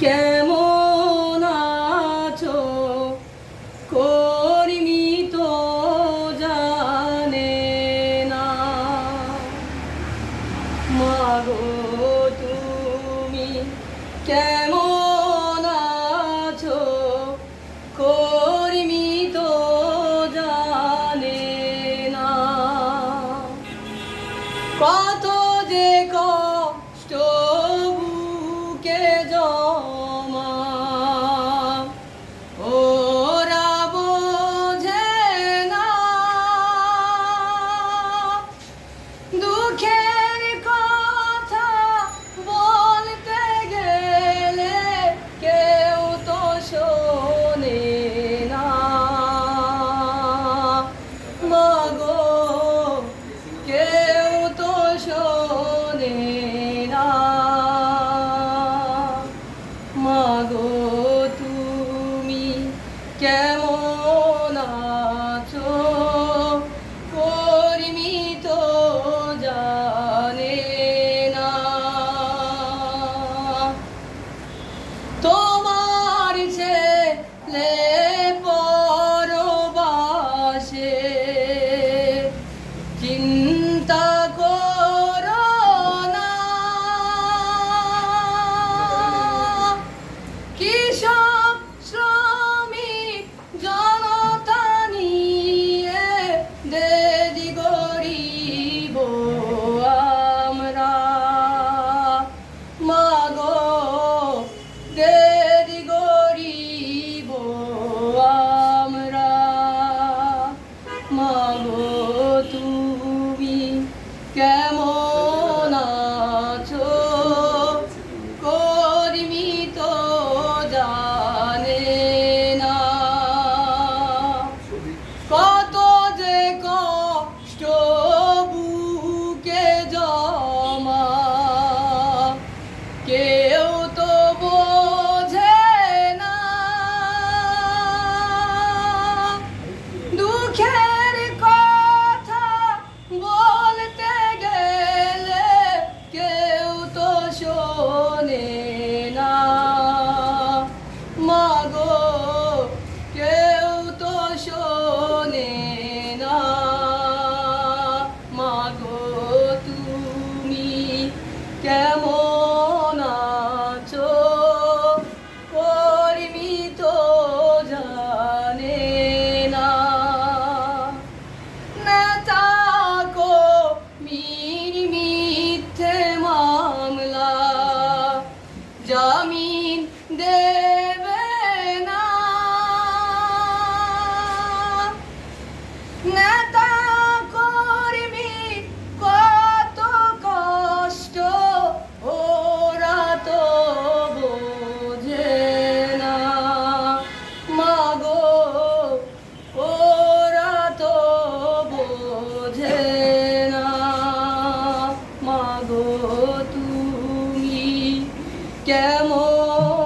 কেমন আছো? কর্মী তো জানে না। মাগো তুমি কেমন কেমন?